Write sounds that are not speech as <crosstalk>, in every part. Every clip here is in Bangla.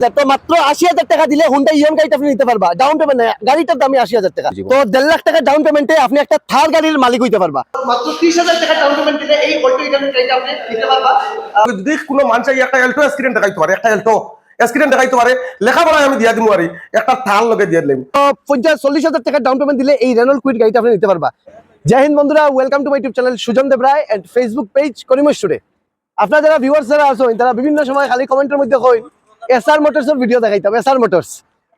তো মাত্র আশি হাজার টাকা দিলে হুন্ডা ইএম গাড়িটা আপনি নিতে পারবা। ডাউন পেমেন্ট গাড়িটার দামই আশি হাজার টাকা। তো দেড় লাখ টাকা ডাউন পেমেন্টে আপনি একটা থার গাড়ির মালিক হইতে পারবা। মাত্র ত্রিশ হাজার টাকা ডাউন পেমেন্ট দিলে এই অল্টো গাড়িটা আপনি নিতে পারবা। যদি কোনো মানুষ একটা এলটো স্ক্রিন দেখাইতে পারে একটা এলটো স্ক্রিন দেখাইতে পারে লেখাপড়ায় আমি দিয়া দিব আর একটা থাল লগে দিয়ে দিলাম। পঞ্চাশ চল্লিশ হাজার টাকা ডাউন পেমেন্ট দিলে এই রেনল কুইট গাড়িটা আপনি নিতে পারবা। জয় হিন্দ বন্ধুরা welcome to my YouTube channel Sujan Dev Roy and Facebook page আপনারা যারা ভিউয়ার্স যারা আছেন তারা বিভিন্ন সময় খালি কমেন্টের মধ্যে কই এসআর মোটরসের ভিডিও দেখাইতাম এসআর মোটরস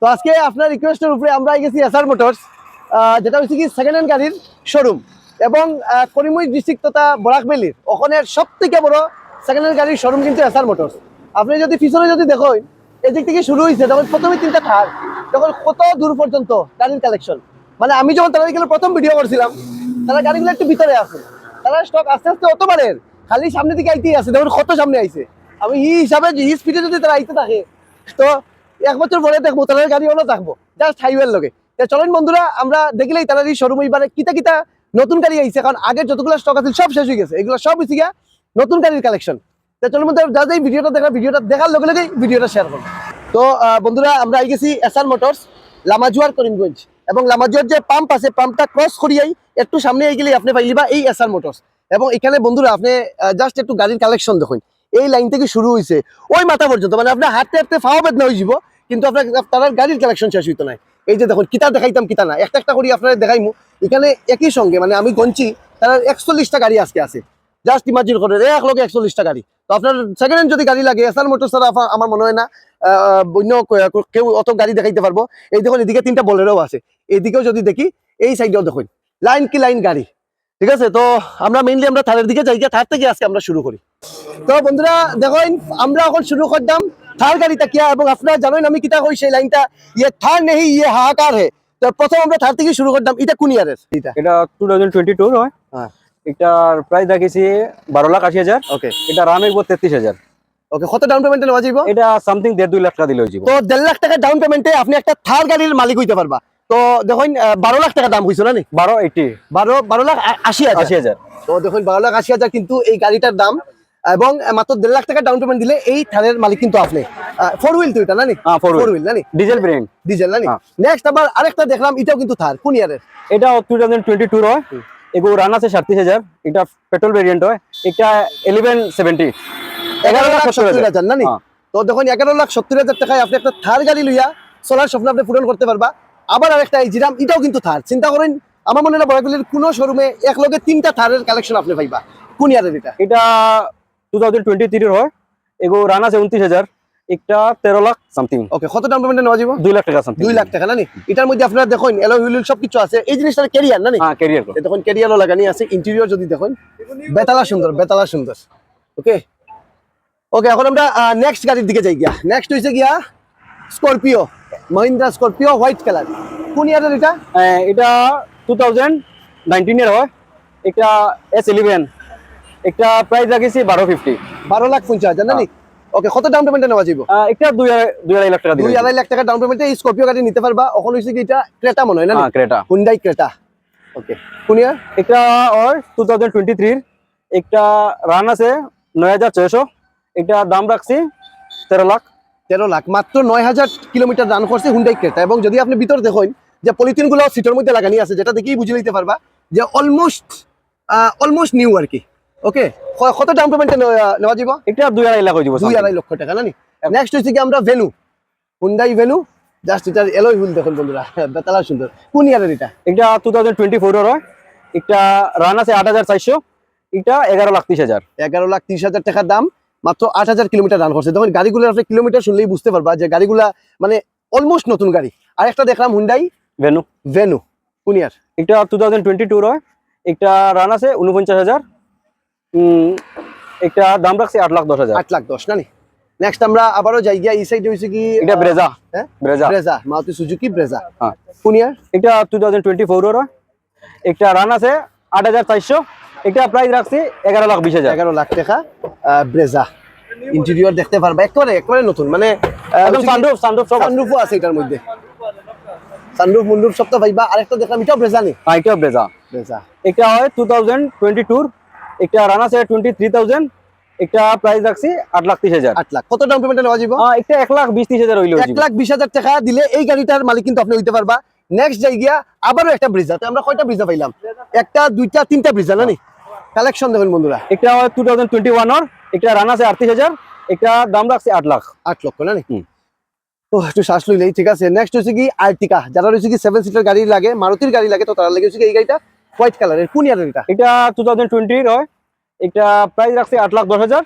তো আজকে আপনার রিকোয়েস্টের উপরে আমরা গেছি এসআর মোটরস যেটা হচ্ছে কি সেকেন্ড হ্যান্ড গাড়ির শোরুম এবং করিমগঞ্জ ডিস্ট্রিক্ট তথা বরাকবেলির, ওখানে সব থেকে বড় সেকেন্ড হ্যান্ড গাড়ির শোরুম কিন্তু এসআর মোটরস আপনি যদি পিছনে যদি দেখেন, এদিক থেকে শুরু হয়েছে তখন প্রথমে তিনটা থার তখন কত দূর পর্যন্ত গাড়ির কালেকশন মানে আমি যখন তারা এখানে প্রথম ভিডিও করছিলাম, তারা গাড়িগুলো একটু ভিতরে আছে। তারা স্টক আস্তে আস্তে অত বাড়ের খালি সামনে দিকে আইতেই আছে, দেখুন কত সামনে আইছে। আমি ই হিসাবে ই স্পিডে যদি তারা আইতে থাকে, তো এক বছর পরে দেখব, তাদের গাড়ি হলো থাকব। জাস্ট হাইওয়ের লগে। চলেন বন্ধুরা, আমরা দেখলেই তারা এই শোরুম এইবারে কিতা কিতা নতুন গাড়ি আইছে, কারণ আগের যতগুলো স্টক আছে সব শেষ হয়ে গেছে। এগুলো সব হয়েছে গিয়া নতুন গাড়ির কালেকশন তা চলুন বন্ধুরা যা এই ভিডিওটা দেখা, ভিডিওটা দেখার লগে লগেই ভিডিওটা শেয়ার করব। তো বন্ধুরা, আমরা আই গেছি এসআর মোটরস লামাজুয়ার করিমগঞ্জ। এবং লামাজুয়ার যে পাম্প আছে পাম্পটা ক্রস করিয়াই একটু সামনে এই গেলেই আপনি পাইলিবা এই এসআর মোটরস এবং এখানে বন্ধুরা, আপনি জাস্ট একটু গাড়ির কালেকশন দেখুন। এই লাইন থেকে শুরু হয়েছে ওই মাথা পর্যন্ত মানে আপনার হাঁটতে হাঁটতে ফাও বেদনা হয়ে যাব কিন্তু আপনার তার গাড়ির কালেকশন শেষ হইতো না এই যে দেখুন, কিতা দেখাইতাম, কিতা না। একটা একটা করি আপনার দেখাইমু। এখানে একই সঙ্গে মানে আমি গঞ্চি তার একচল্লিশটা গাড়ি আজকে আছে। জাস্ট ইমাজিন করে এক লগে একচল্লিশটা গাড়ি। তো আপনার সেকেন্ড হ্যান্ড যদি গাড়ি লাগে এসআর মোটর ছাড়া আমার মনে হয় না অন্য কেউ অত গাড়ি দেখাইতে পারব। এই দেখুন, এদিকে তিনটা বলেরও আছে। এদিকেও যদি দেখি, এই সাইডেও দেখুন। লাইন কি লাইন গাড়ি? ঠিক আছে? তো আমরা মেইনলি আমরা থারের দিকে যাই থার থেকে আজকে আমরা শুরু করি। তো বন্ধুরা দেখুন আমরা এখন শুরু করতাম থার গাড়িটা কিয়া এবং আপনারা জানেন আমি কিতা কই সেই লাইনটা ইয়ে থার নেই ইয়ে হাহাকার হে। তো প্রথম আমরা থার থেকে শুরু করতাম এটা কোন ইয়ারের এটা? এটা টু থাউজেন্ড টোয়েন্টি টু হয়। হ্যাঁ। এটার প্রাইস রাখেছি বারো লাখ আশি হাজার। ওকে। এটা রান হইব তেত্রিশ হাজার। ওকে কত ডাউন পেমেন্টে নেওয়া যাইব এটা সামথিং দেড় দুই লাখ টাকা দিলে হয়ে যাব তো দেড় লাখ টাকা ডাউন পেমেন্টে আপনি একটা থার গাড়ির মালিক হইতে পারবা। তো দেখুন বারো লাখ টাকা দাম হয়েছিল না বারো এইটি। বারো বারো লাখ আশি হাজার। আশি হাজার। তো দেখুন বারো লাখ আশি হাজার কিন্তু এই গাড়িটার দাম। এবং মাত্র দেড় লাখ টাকা ডাউন পেমেন্ট দিলে এই থারের মালিক কিন্তু আপনি। ফোর হুইল তো এটা না ফোর হুইল নানি ডিজেল ব্র্যান্ড ডিজেল নানি। নেক্সট আবার আরেকটা দেখলাম এটাও কিন্তু থার কোন ইয়ারের এটা টু থাউজেন্ড টোয়েন্টি টু হয় এগুলো রান আছে সাতত্রিশ হাজার। এটা পেট্রোল ভেরিয়েন্ট হয় এটা ইলেভেন সেভেন্টি এগারো লাখ সত্তর হাজার নানি হ্যাঁ। তো দেখুন এগারো লাখ সত্তর হাজার টাকায় আপনি একটা থার গাড়ি লইয়া চলার স্বপ্ন আপনি পূরণ করতে পারবা। আবার আরেকটা এই জিরাম এটাও কিন্তু থার। চিন্তা করেন আমার মনে হয় বড়গুলির কোনো শোরুমে এক লগে তিনটা থারের কালেকশন আপনি পাইবা কোন ইয়ারের এটা। এটা টু থাউজেন্ড টোয়েন্টি থ্রির হয় এগুলো রান আছে উনত্রিশ হাজার একটা তেরো লাখ সামথিং ওকে কত ডাউন পেমেন্টে নেওয়া যাব দুই লাখ টাকা সামথিং দুই লাখ টাকা না এটার মধ্যে আপনারা দেখুন এলো হুইল সব কিছু আছে। এই জিনিসটা ক্যারিয়ার না হ্যাঁ ক্যারিয়ার দেখুন ক্যারিয়ারও লাগানি আছে। ইন্টেরিয়র যদি দেখুন বেতালা সুন্দর বেতালা সুন্দর। ওকে ওকে এখন আমরা নেক্সট গাড়ির দিকে যাই গিয়া। নেক্সট হইছে গিয়া Scorpio Mahindra Scorpio white colour. কোন ইয়ারের এটা? এটা টু থাউজেন্ড নাইনটিনের হয়। এটা এস ইলেভেন একটা প্রাইস রাখেছি বারো ফিফটি। বারো লাখ পঞ্চাশ হাজার না নি ওকে কত ডাউন পেমেন্টে নেওয়া যাইব? একটা দুই দুই আড়াই লাখ টাকা দুই আড়াই লাখ টাকা ডাউন পেমেন্টে এই স্করপিও গাড়ি নিতে পারবা। ওখানে হইছে কি এটা? ক্রেটা মনে হয় না হ্যাঁ ক্রেটা। Hyundai Creta. ওকে কোন ইয়ার এটা ওর টু থাউজেন্ড টোয়েন্টি থ্রির একটা রান আছে নয় হাজার ছয়শো। এটা দাম রাখছি তেরো লাখ। তেরো লাখ। মাত্র নয় হাজার কিলোমিটার রান করছে হুন্ডাই ক্রেটা এবং যদি আপনি ভিতর দেখেন যে পলিথিনগুলো সিটের মধ্যে লাগানি আছে যেটা দেখেই বুঝে নিতে পারবা যে অলমোস্ট অলমোস্ট নিউ আর কি। ওকে কত ডাউন পেমেন্টে নেওয়া যাব এটা দুই আড়াই লাখ হয়ে যাব দুই আড়াই লক্ষ টাকা না নেক্সট হচ্ছে কি আমরা ভেনু হুন্ডাই ভেনু জাস্ট এটার এলোই হুইল দেখুন বন্ধুরা। <laughs> বেতালা সুন্দর। কোন ইয়ারের এটা? এটা টু থাউজেন্ড টোয়েন্টি ফোরের হয় একটা রান আছে আট হাজার চারশো। এটা এগারো লাখ তিরিশ হাজার। এগারো লাখ তিরিশ হাজার টাকার দাম। মাত্র আট হাজার কিলোমিটার রান করছে। তখন গাড়িগুলো আপনি কিলোমিটার শুনলেই বুঝতে পারবা যে গাড়িগুলা মানে অলমোস্ট নতুন গাড়ি। আর একটা দেখলাম হুন্ডাই ভেনু ভেনু কোন ইয়ার এটা টু থাউজেন্ড টোয়েন্টি টুর হয় একটা রান আছে উনপঞ্চাশ হাজার। একটা দাম রাখছি আট লাখ দশ হাজার। আট লাখ দশ না নেক্সট আমরা আবারও যাই গিয়া এই সাইডে হয়েছে কি এটা ব্রেজা হ্যাঁ? Brezza Brezza Maruti Suzuki Brezza হ্যাঁ। কোন ইয়ার এটা টু থাউজেন্ড টোয়েন্টি হয় একটা রান আছে আট হাজার চারশো। এটা প্রাইস রাখছি এগারো লাখ বিশ হাজার। এগারো লাখ টাকা ব্রেজা। ইন্টেরিয়র দেখতে পারবা একেবারে একেবারে নতুন মানে একদম সানরুফ সানরুফ সব। সানরুফও আছে এটার মধ্যে। সানরুফ মুন্ডুফ সব তো পাইবা আরেকটা দেখলাম এটাও ব্রেজা নি? হ্যাঁ এটা ব্রেজা। ব্রেজা। এটা হয় টু থাউজেন্ড টোয়েন্টি টুর একটা রান আছে টোয়েন্টি থ্রি থাউজেন্ড একটা প্রাইস রাখছি আট লাখ তিরিশ হাজার। আট লাখ। কত ডাউন পেমেন্টে নেওয়া যাবে একটা এক লাখ বিশ ত্রিশ হাজার হইলে এক লাখ বিশ হাজার টাকা দিলে এই গাড়িটার মালিক কিন্তু আপনি হইতে পারবা। নেক্সট যাই গিয়া আবারও একটা ব্রিজা। তো আমরা কয়টা ব্রিজা পাইলাম? একটা দুইটা তিনটা ব্রিজা নি? কালেকশন দেখুন বন্ধুরা। একটা টু থাউজেন্ড টোয়েন্টি ওয়ানের একটা রান আছে আটত্রিশ হাজার একটা দাম রাখছে আট লাখ। আট লক্ষ না নি? হুম। ও একটু শ্বাস লইলেই ঠিক আছে। নেক্সট হচ্ছে কি আর্টিকা যারা রয়েছে কি সেভেন সিটার গাড়ি লাগে মারুতির গাড়ি লাগে তো তারা লাগে হচ্ছে এই গাড়িটা হোয়াইট কালারের কোন ইয়ারের এটা? এটা টু থাউজেন্ড টোয়েন্টির হয়। একটা প্রাইস রাখছে আট লাখ দশ হাজার।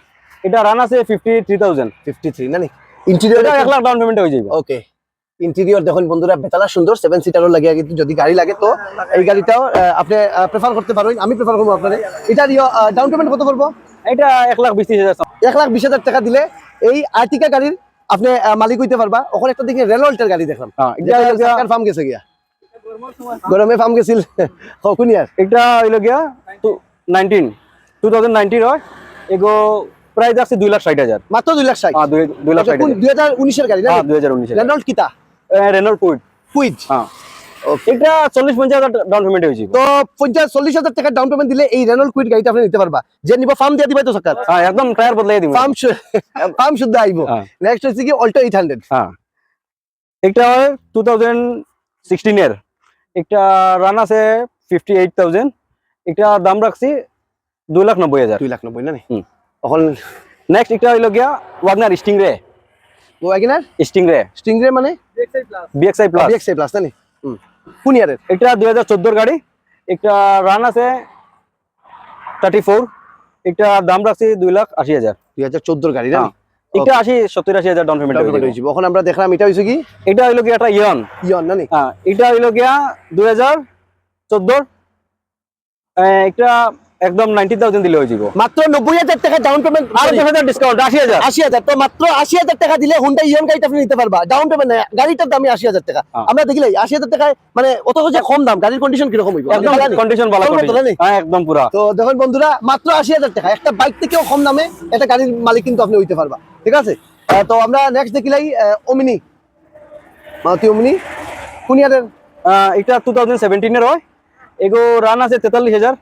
এটা রান আছে fifty three thousand fifty three না নি? ইন্টেরিয়র এটা এক লাখ ডাউন পেমেন্ট হয়ে যাবে ওকে ইন্টেরিয়র দেখুন বন্ধুরা বেতালা সুন্দর সেভেন সিটারও লাগে কিন্তু যদি গাড়ি লাগে তো এই গাড়িটাও আপনি প্রেফার করতে পারেন আমি প্রেফার করব আপনার এটার ডাউন পেমেন্ট কত করব? এটা এক লাখ বিশ হাজার এক লাখ বিশ হাজার টাকা দিলে এই আর্টিকা গাড়ির আপনি মালিক হইতে পারবা। ওখানে একটা দেখি রেলওয়েলটার গাড়ি দেখলাম। হ্যাঁ, এটা ফার্ম গেছে গিয়া। গরমে ফার্ম গেছিল। <laughs> কোন ইয়ার এটা হইল গিয়া নাইনটিন টু থাউজেন্ড নাইনটিন হয়। এগো প্রাইস আছে দুই লাখ ষাট হাজার। মাত্র দুই লাখ ষাট। হ্যাঁ দুই লাখ ষাট হাজার। দুই হাজার উনিশের গাড়ি না হ্যাঁ দুই হাজার উনিশের রেনল্ট কিতা? রেনোর কুইট কুইট হ্যাঁ। এটা চল্লিশ পঞ্চাশ হাজার ডাউন পেমেন্ট হয়েছে। তো পঞ্চাশ চল্লিশ হাজার টাকা ডাউন পেমেন্ট দিলে এই রেনল্ট কুইট গাড়িটা আপনি নিতে পারবা। যে নিব ফার্ম দিয়ে দিবে তো সরকার। হ্যাঁ একদম টায়ার বদলাই দিব। ফার্ম ফার্ম <laughs> শুদ্ধ আইব। হ্যাঁ। নেক্সট হচ্ছে কি অল্টো এইট হান্ড্রেড হ্যাঁ। একটা হয় টু থাউজেন্ড সিক্সটিনের একটা রান আছে ফিফটি এইট থাউজেন্ড একটা দাম রাখছি দুই লাখ নব্বই হাজার। দুই লাখ নব্বই না নি? হুম। নেক্সট একটা হইল গিয়া WagonR Stingray WagonR Stingray Stingray মানে? বিএক্সআই প্লাস বিএক্সআই প্লাস না কোন ইয়ারের? এটা দুই হাজার চোদ্দোর গাড়ি। একটা রান আছে থার্টি ফোর একটা দাম রাখছি দুই লাখ আশি হাজার। দুই হাজার চোদ্দোর গাড়ি না হ্যাঁ। এটা আশি সত্তর আশি হাজার ডাউন পেমেন্ট হয়েছে এখন আমরা দেখলাম এটা হয়েছে কি? এটা হইল গিয়া একটা ইয়ন ইয়ন না হ্যাঁ এটা হইল গিয়া দুই হাজার চোদ্দোর। একটা একদম নাইনটি থাউজেন্ড দিলে হয়ে যাব। মাত্র নব্বই হাজার টাকা ডাউন পেমেন্ট আর দশ হাজার ডিসকাউন্ট আশি হাজার। আশি হাজার। তো মাত্র আশি হাজার টাকা দিলে হুন্ডা ইয়ন গাড়িটা আপনি নিতে পারবা। ডাউন পেমেন্ট গাড়িটার দামই আশি হাজার টাকা। হ্যাঁ। আমরা দেখিলাই আশি হাজার টাকায় মানে অত যে কম দাম গাড়ির কন্ডিশন কীরকম হইব? একদম আপনি কন্ডিশন ভালো? হ্যাঁ একদম পুরা। তো দেখুন বন্ধুরা মাত্র আশি হাজার টাকা। একটা বাইক থেকেও কম দামে একটা গাড়ির মালিক কিন্তু আপনি হইতে পারবা। ঠিক আছে? তো আমরা নেক্সট দেখিলাই ওমিনি মারুতি ওমিনি কোন ইয়ারের এটা টু থাউজেন্ড সেভেন্টিনের হয়। এগো রান আছে তেতাল্লিশ হাজার।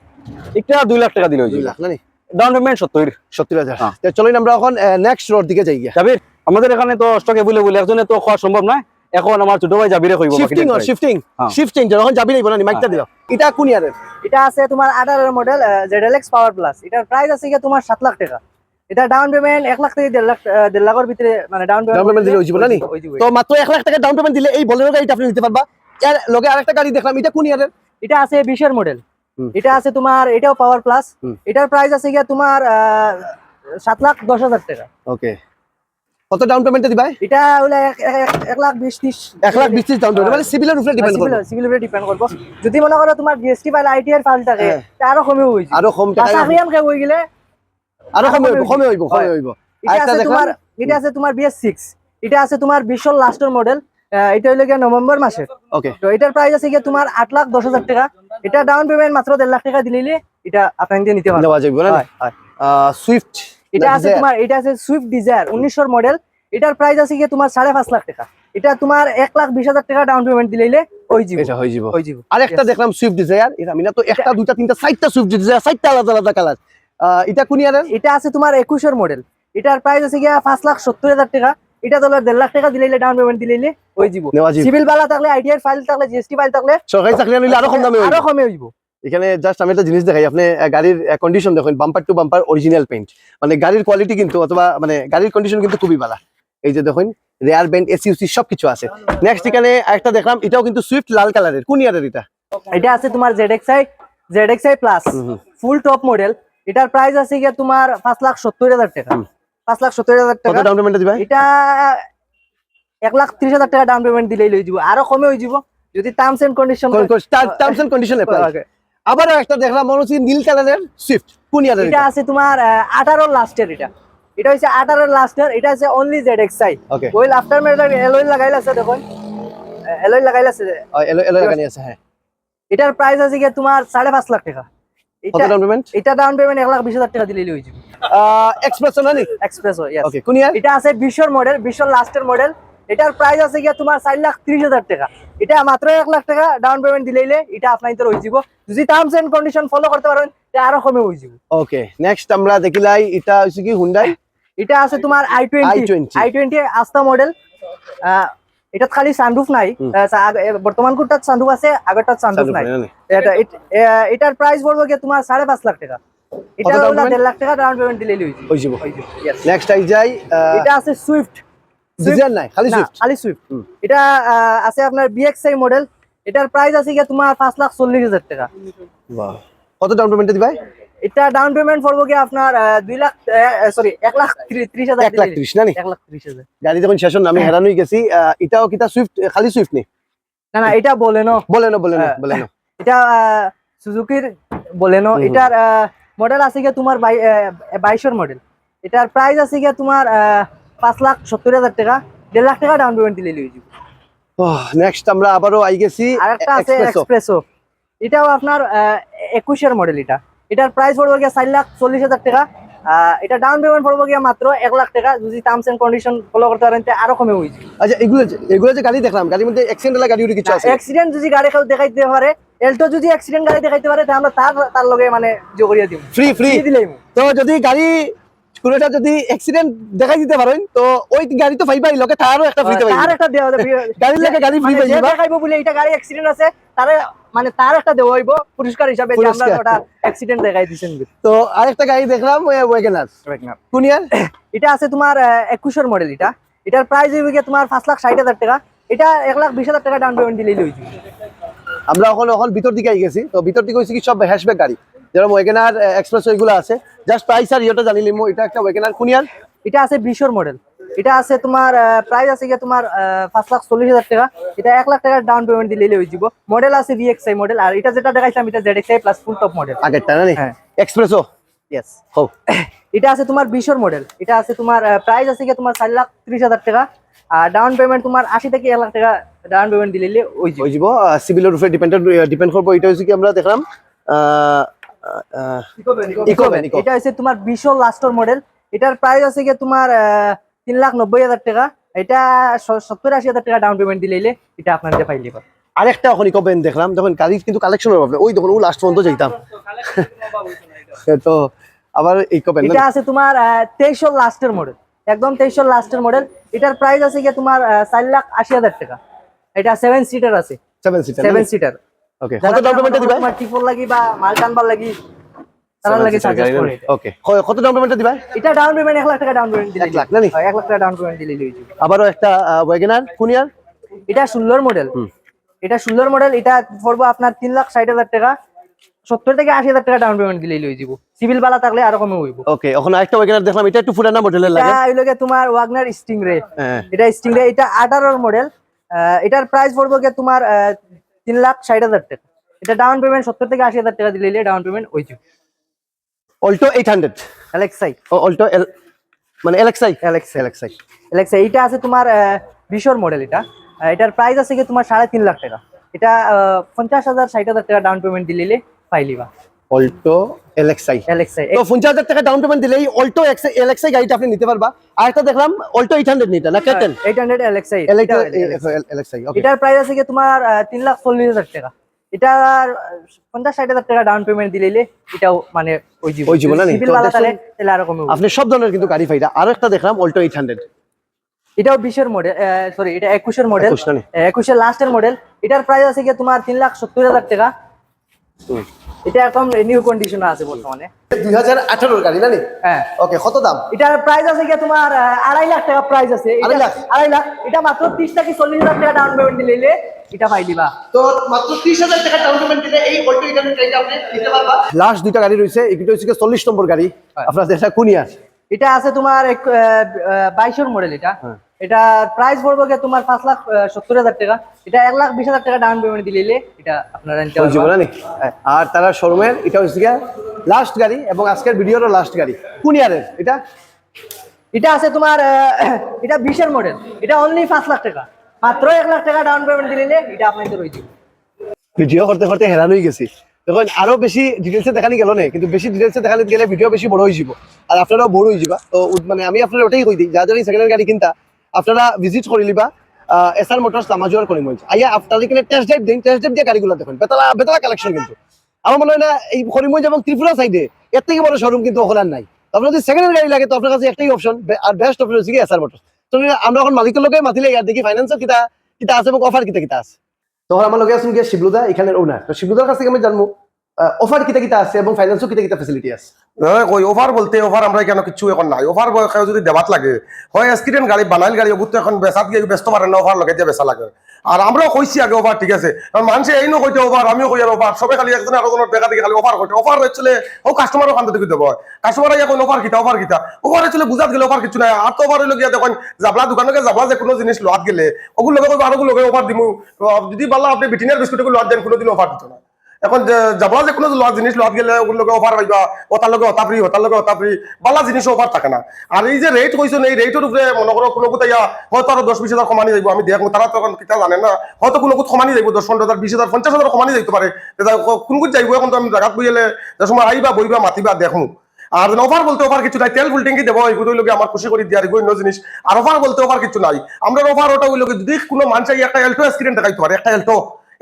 এটা দুই লাখ টাকা দিলে হয়ে দুই যাবে। লাখ না ডাউন পেমেন্ট সত্তর। সত্তর হাজার। হ্যাঁ। চলুন আমরা এখন নেক্সট রোড দিকে যাই জাবির আমাদের এখানে তো স্টকে বলে বলে একজনে তো খাওয়া সম্ভব নয়। এখন আমার ছোট ভাই জাবিরে কইব শিফটিং শিফটিং চেঞ্জ নি মাইকটা দিল। এটা কোন ইয়ারের? এটা আছে তোমার আঠারোর মডেল জেডএলএক্স পাওয়ার প্লাস এটার প্রাইস আছে গিয়ে তোমার সাত লাখ টাকা। এটা ডাউন পেমেন্ট এক লাখ থেকে দেড় লাখ আহ, দেড় লাখের ভিতরে মানে ডাউন payment দিলে যাবে না নি? তো মাত্র এক লাখ টাকা ডাউন পেমেন্ট দিলে এই বলেরো গাড়িটা আপনি নিতে পারবা। এর লগে আরেকটা গাড়ি দেখলাম এটা কোন ইয়ারের? এটা আছে বিশের মডেল হুম। এটা আছে তোমার এটাও পাওয়ার প্লাস। এটার প্রাইস আছে গিয়ে তোমার সাত লাখ দশ হাজার টাকা। ওকে। কত ডাউন পেমেন্টে দিবা এটা হলো এক- এক- এক- এক লাখ বিশ ত্রিশ। এক লাখ বিশ ডাউন পেমেন্ট মানে সিভিলের উপরে ডিপেন্ড করবে। সিভিল উপরে ডিপেন্ড করব। যদি মনে করো তোমার জিএসটি বা আইটি ফাইল থাকে। আরও কমে হয়েছে আরও কম টাকা পাঁচ লাখ গেলে আরও কমে হইব কমে কমে হইব কমে হইব। এটা আছে তোমার এটা আছে তোমার বিএস এটা আছে তোমার বিশ্বর লাস্টের মডেল এটা হইল গিয়ে নভেম্বর মাসের। ওকে তো এটার প্রাইস আছে গিয়ে তোমার আট লাখ দশ হাজার টাকা। এটা ডাউন পেমেন্ট মাত্র দেড় লাখ টাকা দিলে এটা আপনাকে নিতে পারবেন নেওয়া যাবে না? হয়, হয়। সুইফট এটা আছে তোমার এটা আছে সুইফট ডিজায়ার উনিশশোর মডেল এটার প্রাইস আছে গিয়ে তোমার সাড়ে পাঁচ লাখ টাকা। এটা তোমার এক লাখ বিশ হাজার টাকা ডাউন পেমেন্ট দিলে ওই জীব এটা হয়ে যাব। ওই জীব আরেকটা দেখলাম সুইফট ডিজায়ার এটা আমি না তো একটা দুইটা তিনটা চারটা সুইফট ডিজায়ার চারটা আলাদা আলাদা কালার এটা কোন ইয়ারের এটা আছে তোমার একুশের মডেল এটার প্রাইস আছে গিয়া পাঁচ লাখ সত্তর হাজার টাকা। এটা তোমার দেড় লাখ টাকা দিলে ডাউন পেমেন্ট দিলে নেওয়া যাবে সিভিল বালা থাকলে ফাইল থাকলে জিএসটি ফাইল থাকলে সরকারি চাকরি নিলে আরও কম দামে আরও কমে হইব। এখানে জাস্ট আমি একটা জিনিস দেখাই আপনি গাড়ির কন্ডিশন দেখুন bumper to bumper original paint মানে গাড়ির কোয়ালিটি কিন্তু অথবা মানে গাড়ির কন্ডিশন কিন্তু খুবই ভালো এই যে দেখুন রেয়ার ব্যান্ড এসি উসি সবকিছু আছে। নেক্সট এখানে একটা দেখলাম এটাও কিন্তু সুইফট লাল কালারের কোন ইয়ারের এটা? এটা আছে তোমার ZXI ZXI plus full top model এটার প্রাইস আছে গিয়া তোমার পাঁচ লাখ সত্তর হাজার টাকা। পাঁচ লাখ সত্তর হাজার টাকা। ডাউন পেমেন্ট দিবা? এটা এক লাখ ত্রিশ হাজার টাকা ডাউন পেমেন্ট দিলেই লই যাব। আরও কমে হয়ে যাব যদি terms and condition terms and condition আবার একটা দেখলাম মনে হচ্ছে নীল কালারের সুইফট কোন ইয়ারের এটা। আছে তোমার আঠারো লাস্টের এটা। এটা হচ্ছে আঠারো লাস্টের এটা আছে অনলি জেডএক্সআই ওকে ওই আফটার মেটার এলওই লাগাইল আছে দেখুন। এলওই লাগাইল আছে। এলো গানি আছে হ্যাঁ। এটার প্রাইস আছে গিয়া তোমার সাড়ে পাঁচ লাখ টাকা। কত ডাউন পেমেন্ট এটা ডাউন পেমেন্ট এক লাখ বিশ হাজার টাকা দিলেই হয়ে যাবে। এক্সপ্রেস না নি এক্সপ্রেস ওকে কোন ইয়ার এটা আছে বিশ্বর মডেল বিশ্বর লাস্টের মডেল এটার প্রাইস আছে গিয়া তোমার লাখ ত্রিশ হাজার টাকা। এটা মাত্র এক লাখ টাকা ডাউন পেমেন্ট দিলেইলে এটা আপনার হয়ে যাব যদি টার্মস এন্ড কন্ডিশন ফলো করতে পারেন তা আরও কমে হয়ে যাব ওকে নেক্সট আমরা দেখিলাই এটা হচ্ছে কি হুন্ডাই এটা আছে তোমার I twenty i20 I twenty আস্তা মডেল এটা খালি সানরুফ নাই। বর্তমান কোনটার সানরুফ আছে আগেরটার সানরুফ নাই। এটার প্রাইস বলব কি তোমার সাড়ে পাঁচ লাখ টাকা। এটা হলো দেড় লাখ টাকা ডাউন পেমেন্ট দিলেই হয়ে যাব। হয়ে যাব। নেক্সট আই যাই এটা আছে সুইফট ডিজাইন নাই খালি সুইফট খালি সুইফট এটা আছে আপনার বিএক্সআই মডেল এটার প্রাইস আছে গিয়া তোমার পাঁচ লাখ চল্লিশ হাজার টাকা। বাহ। কত ডাউন পেমেন্টে দিবাই? এটা ডাউন পেমেন্ট পড়ব কি আপনার দুই লাখ সরি এক লাখ ত্রি- ত্রিশ হাজার এক লাখ ত্রিশ। না এক লাখ ত্রিশ হাজার। গাড়ি যখন শেষ আমি হয়ে। গেছি। এটাও কিটা সুইফট খালি সুইফট নি? না না এটা বলেনো। বলে না বলে না হ্যাঁ। বলে না এটা সুজুকির বলেনো। এটার মডেল আছে গিয়া তোমার বাইশের মডেল এটার প্রাইস আছে গিয়া তোমার পাঁচ লাখ সত্তর হাজার টাকা। দেড় লাখ টাকা ডাউন পেমেন্ট দিলে লিয়ে যাবে নেক্সট আমরা আবারও আই গেছি আর একটা আছে এক্সপ্রেসো এটাও আপনার একুশের মডেল এটা। এটার প্রাইস পড়ব গিয়া চার লাখ চল্লিশ হাজার টাকা। এটা ডাউন পেমেন্ট পড়ব গিয়া মাত্র এক লাখ টাকা। যদি টার্মস এন্ড কন্ডিশন ফলো করতে পারেন আরও কমে হয়েছে আচ্ছা এগুলো এগুলো যে গাড়ি দেখলাম গাড়ির মধ্যে অ্যাক্সিডেন্ট হলে গাড়ি কিছু আছে? অ্যাক্সিডেন্ট যদি গাড়ি কেউ দেখাইতে পারে এলটো যদি অ্যাক্সিডেন্ট গাড়ি দেখাইতে পারে তাহলে আমরা তার তার লগে মানে জগরিয়া দিব। ফ্রি ফ্রি দিলেই তো যদি গাড়ি কোনোটা যদি অ্যাক্সিডেন্ট দেখাই দিতে পারেন তো ওই গাড়ি তো পাইবাই লগে তারও একটা ফ্রিতে তার একটা দেওয়া যাবে। <laughs> গাড়ির লাগে গাড়ি free মানে পাই যে যাবা। দেখাইবো বলে এটা গাড়ি অ্যাক্সিডেন্ট আছে তারে মানে তার একটা দেওয়া হইব পুরস্কার হিসাবে যে আমরা ওটা অ্যাক্সিডেন্ট দেখাই দিছেন তো আরেকটা গাড়ি দেখলাম ওয়েগেনার কোন ইয়ার এটা আছে তোমার একুশের মডেল এটা। এটার প্রাইস হইবে গিয়ে তোমার পাঁচ লাখ ষাট হাজার টাকা। এটা এক লাখ বিশ হাজার টাকা ডাউন পেমেন্ট দিলেই হইছে আমরা এখন এখন ভিতর দিকে আই গেছি তো ভিতর দিকে হচ্ছে কি সব হ্যাশব্যাক গাড়ি। যেরকম ওয়েগেনার এক্সপ্রেস এগুলো আছে। জাস্ট প্রাইস আর ইয়েটা জানি লিমো এটা একটা ওয়েগেনার কোন ইয়ার এটা আছে বিশোর মডেল এটা আছে তোমার প্রাইস আছে গিয়ে তোমার পাঁচ লাখ চল্লিশ হাজার টাকা। এটা এক লাখ টাকা ডাউন পেমেন্ট দিলেই হয়ে যাব মডেল আছে ভিএক্সআই মডেল আর এটা যেটা দেখাইছিলাম এটা ZXI plus full top model আগেরটা না হ্যাঁ। এক্সপ্রেসও ইয়েস হোক এটা আছে তোমার বিশোর মডেল এটা আছে তোমার প্রাইস আছে গিয়ে তোমার চার লাখ ত্রিশ হাজার টাকা। আর ডাউন পেমেন্ট তোমার আশি থেকে এক লাখ টাকা ডাউন পেমেন্ট দিলে ওই যাব সিভিলের উপরে ডিপেন্ড ডিপেন্ড করব এটা হচ্ছে কি আমরা দেখলাম এটা হচ্ছে তোমার বিশো লাস্টর মডেল এটার প্রাইস আছে গিয়ে তোমার তিন লাখ নব্বই হাজার টাকা। এটা সত্তর আশি হাজার টাকা ডাউন পেমেন্ট দিলে এটা আপনাদের পাইলে আরেকটা এখন ইকো ব্যান্ড দেখলাম যখন গাড়ি কিন্তু কালেকশনের প্রবলেম ওই দেখুন ও লাস্ট পর্যন্ত যাইতাম। তো আবার ইকো ব্যান্ড এটা আছে তোমার তেইশশো লাস্টের মডেল একদম তেইশশো লাস্টের মডেল এটার প্রাইস আছে গিয়ে তোমার চার লাখ আশি হাজার টাকা। এটা সেভেন সিটার আছে। Seven seater seven seater okay কত ডাউন পেমেন্ট দিবা? তোমার টিপল লাগি বা মাল টানবার লাগি তারা লাগি সাজেস্ট করে ওকে কত ডাউন পেমেন্ট দিবা? এটা ডাউন পেমেন্ট এক লাখ টাকা ডাউন পেমেন্ট দিলে এক লাখ না নি? হয়, এক লাখ টাকা ডাউন পেমেন্ট দিলে হয়ে যাবে। আবারও একটা ওয়েগেনার কোন ইয়ার এটা ষোলোর মডেল এটা ষোলোর মডেল এটা পড়ব আপনার তিন লাখ ষাট হাজার টাকা। সত্তর থেকে আশি হাজার টাকা ডাউন পেমেন্ট দিলেই লই যাব। সিভিল বালা থাকলে আরও কমে হইব। ওকে এখন আরেকটা ওয়েগেনার দেখলাম এটা একটু পুরানা মডেলের লাগে। এটা হইল গিয়ে তোমার ওয়াগনার স্টিং রে হ্যাঁ। এটা স্টিং রে এটা আঠারোর মডেল এটার প্রাইস পড়ব গিয়ে তোমার তিন লাখ ষাট হাজার টাকা। এটা ডাউন পেমেন্ট সত্তর থেকে আশি হাজার টাকা দিলে ডাউন পেমেন্ট ওই যুগ Alto eight hundred LXI Alto মানে এলেক্সাই অ্যালেক্সাই এলেক্সাই অ্যালেক্সাই এইটা আছে তোমার বিশোর মডেল এটা। এটার প্রাইস আছে কি তোমার সাড়ে তিন লাখ টাকা। এটা পঞ্চাশ হাজার ষাট হাজার টাকা ডাউন পেমেন্ট দিলে পাইলিবা। অল্টো এলেক্সাই অ্যালেক্সাই তো পঞ্চাশ হাজার টাকা ডাউন পেমেন্ট দিলেই অল্টো এলেক্সাই গাড়িটা আপনি নিতে পারবা। আর একটা দেখলাম অল্টো এইট হান্ড্রেড নিটা না এইট হান্ড্রেড অ্যালেক্সাই এলেক্সাই ওকে এটার প্রাইস আছে কি তোমার তিন লাখ চল্লিশ হাজার টাকা। এটার পঞ্চাশ ষাট হাজার টাকা ডাউন পেমেন্ট দিলে এটাও মানে ওই জীবন। ওই জীবন না তাহলে আরও কমে আপনি সব ধরনের কিন্তু গাড়ি পাইরা। আর একটা দেখলাম অল্টো এইট হান্ড্রেড এটাও বিশের মডেল সরি এটা একুশের মডেল? একুশের লাস্টের মডেল এটার প্রাইস আছে কি তোমার তিন লাখ সত্তর হাজার টাকা। এটা একদম নিউ কন্ডিশন আছে বর্তমানে। দুই হাজার আঠারোর গাড়ি না নি হ্যাঁ। ওকে কত দাম? এটার প্রাইস আছে তোমার আড়াই লাখ টাকা প্রাইস আছে। এটা- আড়াই লাখ? আড়াই লাখ। এটা মাত্র ত্রিশ থেকে চল্লিশ হাজার টাকা ডাউন পেমেন্ট দিলে এটা পাই দিবা। তো মাত্র ত্রিশ হাজার টাকা ডাউন পেমেন্ট দিলে এই অল্টো এইট হান্ড্রেড গাড়িটা আপনি নিতে পারবা? লাস্ট দুইটা গাড়ি রয়েছে এগুলো হচ্ছে চল্লিশ নম্বর গাড়ি। আপনার এটা এটা আছে তোমার বাইশের মডেল এটা। হ্যাঁ। এটা প্রাইস পড়ব গিয়ে তোমার পাঁচ লাখ সত্তর হাজার টাকা। এটা এক লাখ বিশ হাজার টাকা ডাউন পেমেন্ট দিলে এটা আপনারা নিতে নি? আর তারা শোরুমের এটা হচ্ছে লাস্ট গাড়ি এবং আজকের ভিডিওরও লাস্ট গাড়ি। কোন ইয়ারের এটা? এটা আছে তোমার এটা বিশের মডেল এটা অনলি পাঁচ লাখ টাকা। মাত্র এক লাখ টাকা ডাউন পেমেন্ট দিলে এটা আপনাদের রয়েছে ভিডিও করতে করতে হেরান হয়ে গেছি। দেখুন আরও বেশি ডিটেলসে দেখানি গেল না কিন্তু বেশি ডিটেলসে দেখানি গেলে ভিডিও বেশি বড় হয়ে যাব। আর আপনারাও বড় হয়ে যাবা। তো মানে আমি আপনার ওটাই কই দিই যা যারা সেকেন্ড গাড়ি কিনতা আপনারা ভিজিট করে লিবা এস আর মোটরস লামাজুয়ার করিমগঞ্জ। আইয়া আপনারা এখানে টেস্ট ড্রাইভ দিন টেস্ট ড্রাইভ দিয়ে গাড়িগুলো দেখুন। বেতলা বেতলা কালেকশন কিন্তু। আমার মনে হয় না, এই করিমগঞ্জ এবং ত্রিপুরা সাইডে এর থেকে বড় শোরুম কিন্তু ওখানে নাই। আপনার যদি সেকেন্ড গাড়ি লাগে, তো আপনার কাছে একটাই অপশন আর বেস্ট অপশন হচ্ছে কি এস আর মোটরস তো আমরা এখন মালিকের লোকে মাতিলে, ইয়ার দেখি ফাইন্যান্সও কিতা কিতা আছে এবং অফার কিতা কিতা আছে। তখন আমার লগে আছেন গিয়ে শিবলুদা, এখানের ওনার তো শিবলুদার কাছ থেকে আমি জানব অফার কিতা কিতা আছে এবং ফাইন্যান্সও কিতা কিতা ফেসিলিটি আছে কই ওভার বলতে ওভার আমরা কেন কিছু এখন নাই। কেউ যদি দেবাত লাগে। হয় এক্সিডেন্ট গাড়ি, বানাইল গাড়ি ওগুলো তো এখন বেচাত গিয়ে ব্যস্ত পারে না ওভার লগে দিয়ে বেচা লাগে। আর আমরাও কইছি আগে ওভার ঠিক আছে। কারণ মানুষে এই নো ওভার আমিও কই আর ওভার সবে খালি একজন আরেকজনের দেখা দেখি খালি ওভার কইতে। ওভার হচ্ছে ও কাস্টমারও কান্দে দেখি দেবো কাস্টমার এখন ওভার কিতা ওভার কিতা। ওভার হচ্ছে বুঝাত গেলে ওভার কিছু নাই। আর তো ওভার হইল গিয়া দেখুন জাবলা দোকানকে জাবলা যে কোনো জিনিস লোয়াত গেলে ওগুলো লগে কইবো আরোগুলো লগে ওভার দিমু। যদি পারলা আপনি বিটিনের বিস্কুটগুলো লোয়াত দেন, কোনোদিন ওভার দিত না এখন যাবলা যে কোনো লোৱা জিনিস লোৱাত গেলে ওগুলো অফার পাইবা ওটার লগে ফ্রি ওটার লগে ফ্রি বালা জিনিস অফার থাকে না। আর এই যে রেট কইছো এই রেটের উপরে মনে করো কোনো কোথায় হয়তো আরও দশ বিশ হাজার কমানি যাইব, আমি দেখব, তারা তো এখন কিতা জানে না, হয়তো কোনো কোথাও কমানি যাইব, দশ পনেরো হাজার, বিশ হাজার, পঞ্চাশ হাজার কমানি যাইতে পারে। কোন কোন যাইব, এখন তো আমি জায়গাত বইলে যে সময় আইবা, বইবা, মাতিবা দেখো আর অফার বলতে অফার কিছু নাই, তেল ফুল ট্যাঙ্কি দেবো এগুলো লোক আমার খুশি করে এগুলো অন্য জিনিস। আর অফার বলতে অফার কিছু নাই। আমরা অফার ওটা ওই লোক যদি কোনো মানুষ একটা এলটো স্ক্রিন দেখাইতে পারে, একটা এলটো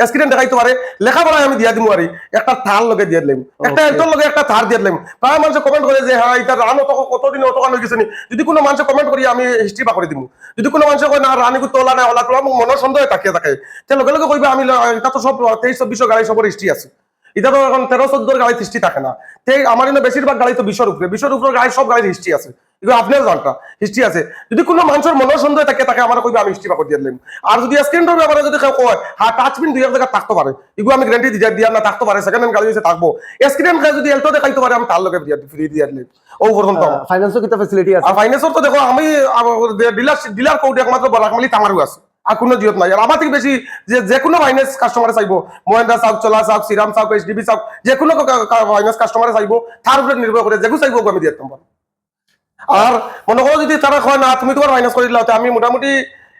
স্ক্রিন দেখাইতে পারে লেখাপড়ায় আমি দিয়া দিমু আরি একটা থার লগে দিয়ে দিলাম। একটা. এলটোর লগে একটা থার দিয়ে দিলাম। প্রায় মানুষ কমেন্ট করে যে হ্যাঁ এটা রান অত কতদিন অত কান হয়ে গেছে। যদি কোনো মানুষ কমেন্ট করি আমি হিস্ট্রি বা করে দিমু। যদি কোনো মানুষ কয় না রানি করতে ওলা না ওলা তোলা মনের সন্দেহ তাকিয়ে থাকে তে লগে লগে কইবা আমি এটা তো সব তেইশ চব্বিশ গাড়ি সবর হিস্ট্রি আছে। এটা তো এখন তেরো চোদ্দোর গাড়ি হিস্ট্রি থাকে না। তে আমার এনে বেশিরভাগ গাড়ি তো বিশর উপরে বিশর উপরে গাড়ি সব গাড়ির হিস্ট্রি আছে। এগুলো আপনার জানটা হিস্ট্রি আছে। যদি কোনো মানুষের মনের সন্দেহ থাকে তাকে আমার কইবা আমি হিস্ট্রি করে দিয়ে দিলাম আর যদি স্ক্রিনটার ব্যাপারে যদি কেউ কয় হ্যাঁ টাচ পিন দুই এক জায়গা থাকতে পারে এগুলো আমি গ্যারান্টি দিয়ে দিয়া না থাকতে পারে সেকেন্ড হ্যান্ড গাড়ি হচ্ছে থাকব। স্ক্রিন খাই যদি এলটো দেখাইতে পারে আমি তার লগে ফ্রি দিয়ে দিলাম ও পর্যন্ত। ফাইন্যান্সও কিতা আছে? আর ফাইন্যান্সর তো দেখো আমি ডিলার ডিলার কোড একমাত্র বরাকমালি তামারও আছে। আর কোনো জিয়ত নাই। আর আমার থেকে বেশি যে যে কোনো ফাইন্যান্স কাস্টমারে চাইব মহেন্দ্রা চাওক চলা চাওক শ্রীরাম চাওক এইচডিবি চাওক যে কোনো ফাইন্যান্স কাস্টমারে চাইব তার উপরে নির্ভর করে যেগু চাইব আমি দিয়ে পারব। আর মনে করো যদি তারা কয় না তুমি তোমার ফাইন্যান্স করে দিলা আমি মোটামুটি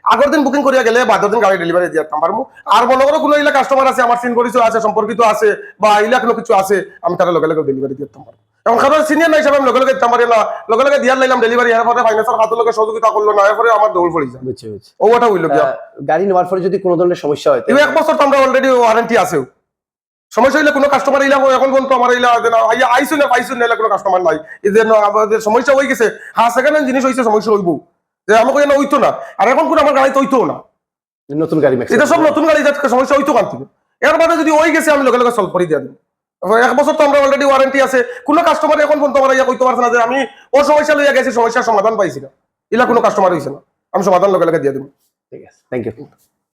আগের দিন বুকিং করিয়া গেলে বাদের দিন গাড়ি ডেলিভারি দিয়ে দিতাম পারব আর মনে করো কোনো ইলা কাস্টমার আছে আমার সিন পরিচয় আছে সম্পর্কিত আছে বা ইলা কোনো কিছু আছে আমি তারা লগে লগে ডেলিভারি দিয়ে দিতাম পারব এখন কারণ সিনিয়র না হিসাবে আমি লগে লগে দিতাম পারি না লগে লগে দিয়ার লাইলাম ডেলিভারি এর পরে ফাইন্যান্সের হাতের লগে সহযোগিতা করল না এরপরে আমার দৌড় পড়ে যায়। বুঝছি ও ওটা হইল গাড়ি নেওয়ার পরে যদি কোনো ধরনের সমস্যা হয় এক বছর তো আমরা অলরেডি ওয়ারেন্টি আছেও। সমস্যা হইলে কোনো কাস্টমার ইলা এখন পর্যন্ত আমার ইলা আইয়া আইসু না পাইছু না কোনো কাস্টমার নাই। যে আমাদের সমস্যা হয়ে গেছে। হ্যাঁ হ্যান্ড জিনিস হয়েছে সমস্যা হইব। যে আমাকে যেন হইতো না। আর এখন কোনো আমার গাড়িতে হইতো না। নতুন গাড়ি। এটা সব নতুন গাড়ি যাতে সমস্যা হইতো কান থেকে? এর বাদে যদি ওই গেছে আমি লগে লগে সলভ করে দিয়ে দিই এক বছর তো আমরা অলরেডি ওয়ারেন্টি আছে। কোনো কাস্টমার এখন পর্যন্ত আমার ইয়া কইতে পারছে না যে আমি ও সমস্যা লইয়া গেছি সমস্যার সমাধান পাইছি না। ইলা কোনো কাস্টমার হইছে না। আমি সমাধান লগে লগে দিয়ে দিব। ঠিক আছে থ্যাংক ইউ